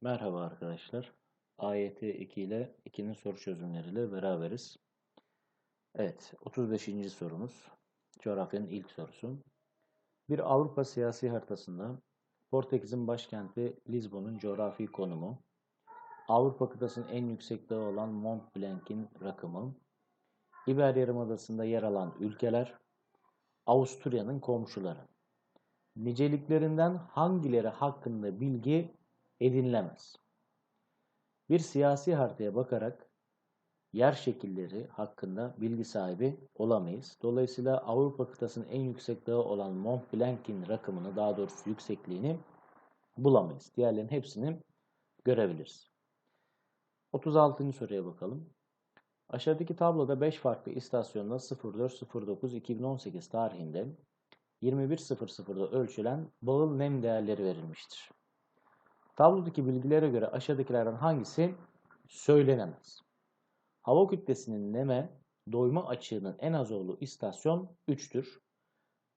Merhaba arkadaşlar. AYT 2 ile 2'nin soru çözümleriyle beraberiz. Evet, 35. sorumuz. Coğrafyanın ilk sorusu. Bir Avrupa siyasi haritasında Portekiz'in başkenti Lizbon'un coğrafi konumu, Avrupa kıtasının en yüksek dağı olan Mont Blanc'in rakımı, İber Yarımadası'nda yer alan ülkeler, Avusturya'nın komşuları. Niceliklerinden hangileri hakkında bilgi edinilemez? Bir siyasi haritaya bakarak yer şekilleri hakkında bilgi sahibi olamayız. Dolayısıyla Avrupa kıtasının en yüksek dağı olan Mont Blanc'in rakımını, daha doğrusu yüksekliğini bulamayız. Diğerlerinin hepsini görebiliriz. 36. soruya bakalım. Aşağıdaki tabloda 5 farklı istasyonda 04.09.2018 tarihinde 21.00'da ölçülen bağıl nem değerleri verilmiştir. Tablodaki bilgilere göre aşağıdakilerden hangisi söylenemez? Hava kütlesinin neme doyma açığının en az olduğu istasyon 3'tür.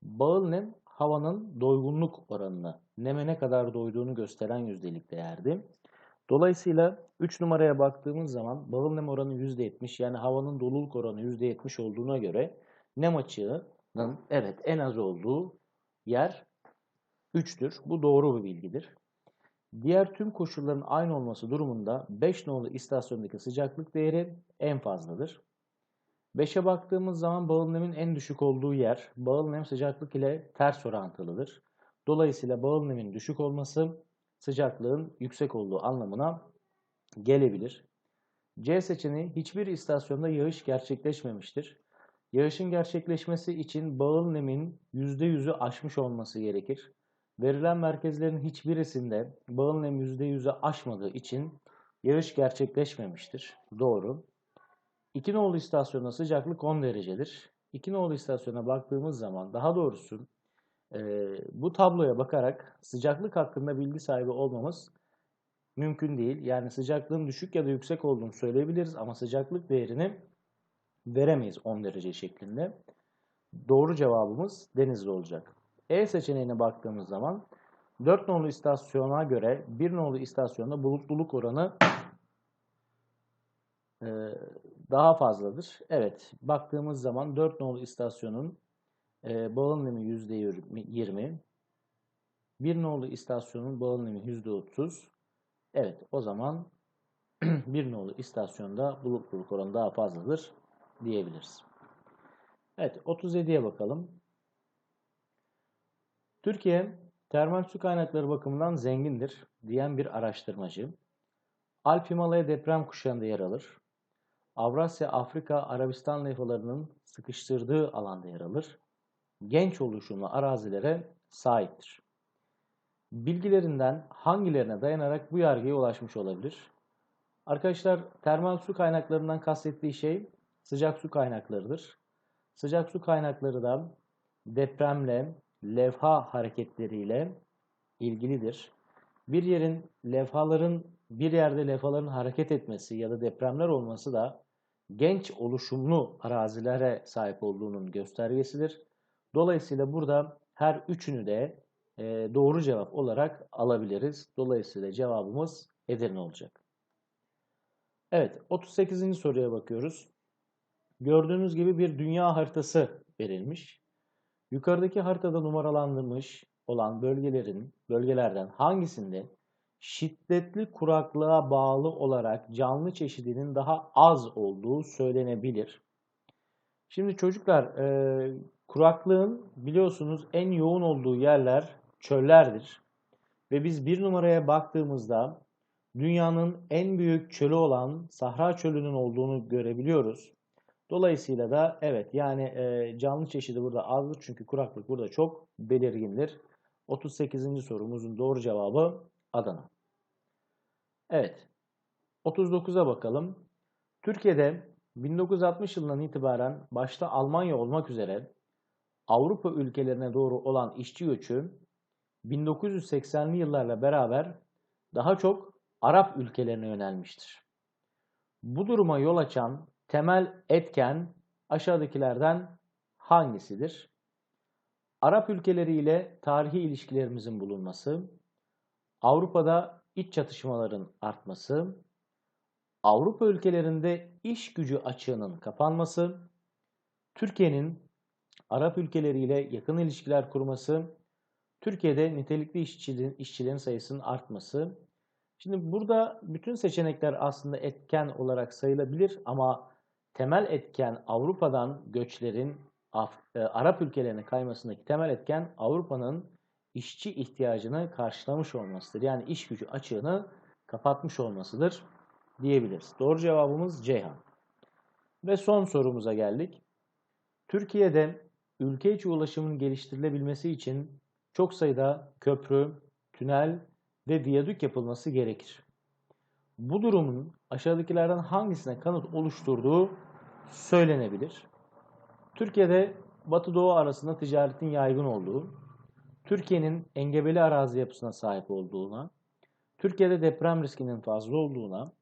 Bağıl nem havanın doygunluk oranını, neme ne kadar doyduğunu gösteren yüzdelik değerdi. Dolayısıyla 3 numaraya baktığımız zaman bağıl nem oranı %70 yani havanın doluluk oranı %70 olduğuna göre nem açığının evet en az olduğu yer 3'tür. Bu doğru bir bilgidir. Diğer tüm koşulların aynı olması durumunda 5 nolu istasyondaki sıcaklık değeri en fazladır. 5'e baktığımız zaman bağıl nemin en düşük olduğu yer bağıl nem sıcaklık ile ters orantılıdır. Dolayısıyla bağıl nemin düşük olması sıcaklığın yüksek olduğu anlamına gelebilir. C seçeneği hiçbir istasyonda yağış gerçekleşmemiştir. Yağışın gerçekleşmesi için bağıl nemin %100'ü aşmış olması gerekir. Verilen merkezlerin hiçbirisinde bağıl nem %100'ü aşmadığı için yağış gerçekleşmemiştir. Doğru. 2 nolu istasyonda sıcaklık 10 derecedir. 2 nolu istasyona baktığımız zaman daha doğrusu e, bu tabloya bakarak sıcaklık hakkında bilgi sahibi olmamız mümkün değil. Yani sıcaklığın düşük ya da yüksek olduğunu söyleyebiliriz ama sıcaklık değerini veremeyiz 10 derece şeklinde. Doğru cevabımız Denizli olacak. E seçeneğine baktığımız zaman 4 nolu istasyona göre 1 nolu istasyonda bulutluluk oranı e, daha fazladır. Evet, baktığımız zaman 4 nolu istasyonun e, bağın nemi %20, 1 nolu istasyonun bağın nemi %30. Evet, o zaman 1 nolu istasyonda bulutluluk oranı daha fazladır diyebiliriz. Evet, 37'ye bakalım. Türkiye termal su kaynakları bakımından zengindir diyen bir araştırmacı, Alp Himalaya deprem kuşağında yer alır, Avrasya, Afrika, Arabistan levhalarının sıkıştırdığı alanda yer alır, genç oluşumlu arazilere sahiptir. Bilgilerinden hangilerine dayanarak bu yargıya ulaşmış olabilir? Arkadaşlar termal su kaynaklarından kastettiği şey sıcak su kaynaklarıdır. Sıcak su kaynakları da depremle, levha hareketleriyle ilgilidir. Bir yerin levhaların bir yerde levhaların hareket etmesi ya da depremler olması da genç oluşumlu arazilere sahip olduğunun göstergesidir. Dolayısıyla burada her üçünü de e, doğru cevap olarak alabiliriz. Dolayısıyla cevabımız Edirne olacak. Evet, 38. soruya bakıyoruz. Gördüğünüz gibi bir dünya haritası verilmiş. Yukarıdaki haritada numaralandırılmış olan bölgelerin bölgelerden hangisinde şiddetli kuraklığa bağlı olarak canlı çeşidinin daha az olduğu söylenebilir. Şimdi çocuklar e, kuraklığın biliyorsunuz en yoğun olduğu yerler çöllerdir. Ve biz bir numaraya baktığımızda dünyanın en büyük çölü olan Sahra Çölü'nün olduğunu görebiliyoruz. Dolayısıyla da evet yani e, canlı çeşidi burada azdır çünkü kuraklık burada çok belirgindir. 38. sorumuzun doğru cevabı Adana. Evet. 39'a bakalım. Türkiye'de 1960 yılından itibaren başta Almanya olmak üzere Avrupa ülkelerine doğru olan işçi göçü 1980'li yıllarla beraber daha çok Arap ülkelerine yönelmiştir. Bu duruma yol açan temel etken aşağıdakilerden hangisidir? Arap ülkeleri ile tarihi ilişkilerimizin bulunması, Avrupa'da iç çatışmaların artması, Avrupa ülkelerinde iş gücü açığının kapanması, Türkiye'nin Arap ülkeleriyle yakın ilişkiler kurması, Türkiye'de nitelikli işçilerin, işçilerin sayısının artması. Şimdi burada bütün seçenekler aslında etken olarak sayılabilir ama temel etken Avrupa'dan göçlerin Af- e, Arap ülkelerine kaymasındaki temel etken Avrupa'nın işçi ihtiyacını karşılamış olmasıdır. Yani iş gücü açığını kapatmış olmasıdır diyebiliriz. Doğru cevabımız Ceyhan. Ve son sorumuza geldik. Türkiye'de ülke içi ulaşımın geliştirilebilmesi için çok sayıda köprü, tünel ve viyadük yapılması gerekir. Bu durumun aşağıdakilerden hangisine kanıt oluşturduğu söylenebilir. Türkiye'de Batı Doğu arasında ticaretin yaygın olduğu, Türkiye'nin engebeli arazi yapısına sahip olduğuna, Türkiye'de deprem riskinin fazla olduğuna,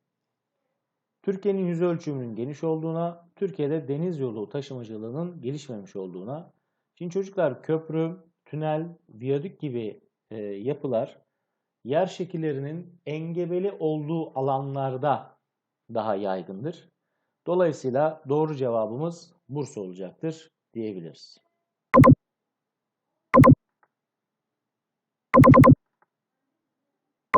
Türkiye'nin yüz ölçümünün geniş olduğuna, Türkiye'de deniz yolu taşımacılığının gelişmemiş olduğuna. Şimdi çocuklar köprü, tünel, viyadük gibi e, yapılar yer şekillerinin engebeli olduğu alanlarda daha yaygındır. Dolayısıyla doğru cevabımız Bursa olacaktır diyebiliriz.